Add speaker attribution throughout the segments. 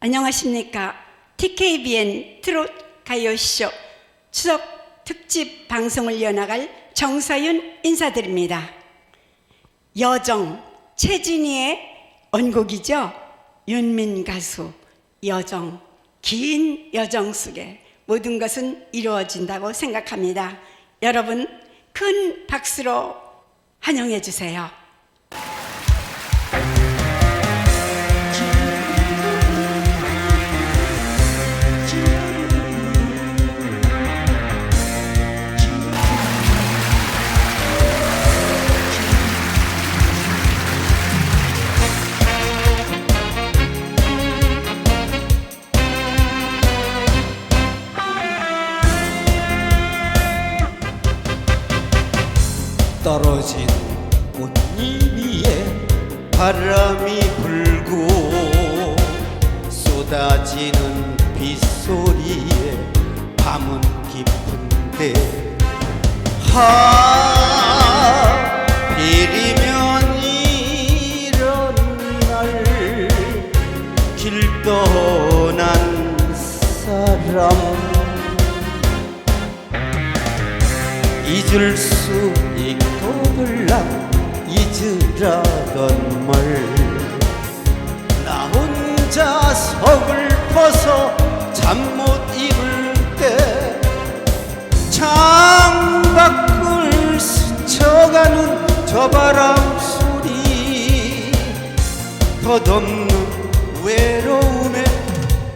Speaker 1: 안녕하십니까. TKBN 트롯 가요쇼 추석 특집 방송을 이어나갈 정서윤 인사드립니다. 여정, 최진희의 원곡이죠. 윤민 가수, 여정, 긴 여정 속에 모든 것은 이루어진다고 생각합니다. 여러분, 큰 박수로 환영해 주세요.
Speaker 2: 떨어진 꽃잎 위에 바람이 불고 쏟아지는 빗소리에 밤은 깊은데 하필이면 이런 날 길 떠난 사람 잊을 수 있고들라 잊으라던 말. 나 혼자 서글퍼서 잠못 이룰 때 창밖을 스쳐가는 저 바람 소리. 덧없는 외로움에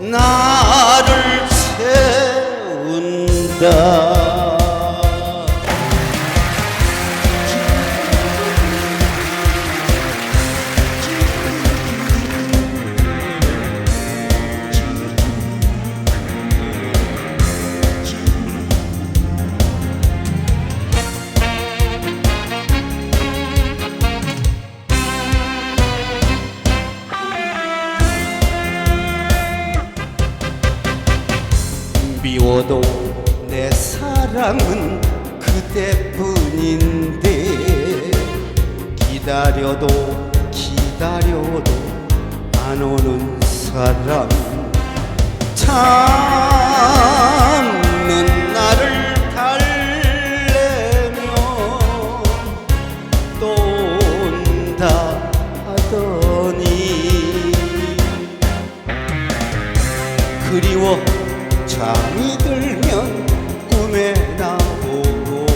Speaker 2: 나를 채운다 미워도 내 사랑은 그대뿐인데 기다려도 기다려도 안 오는 사람 참는 나를 달래며 또 온다 하더니 그리워 잠이 들면 꿈에 나오고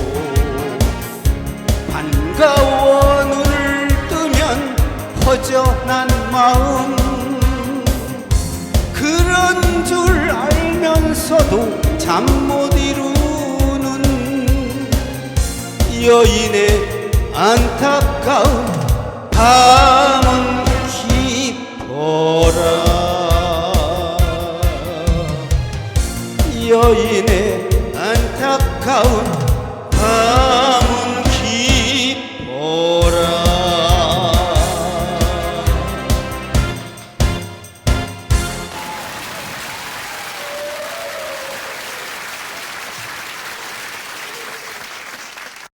Speaker 2: 반가워 눈을 뜨면 허전한 마음. 그런 줄 알면서도 잠 못 이루는 여인의 안타까운 밤 여인의 안타까운 밤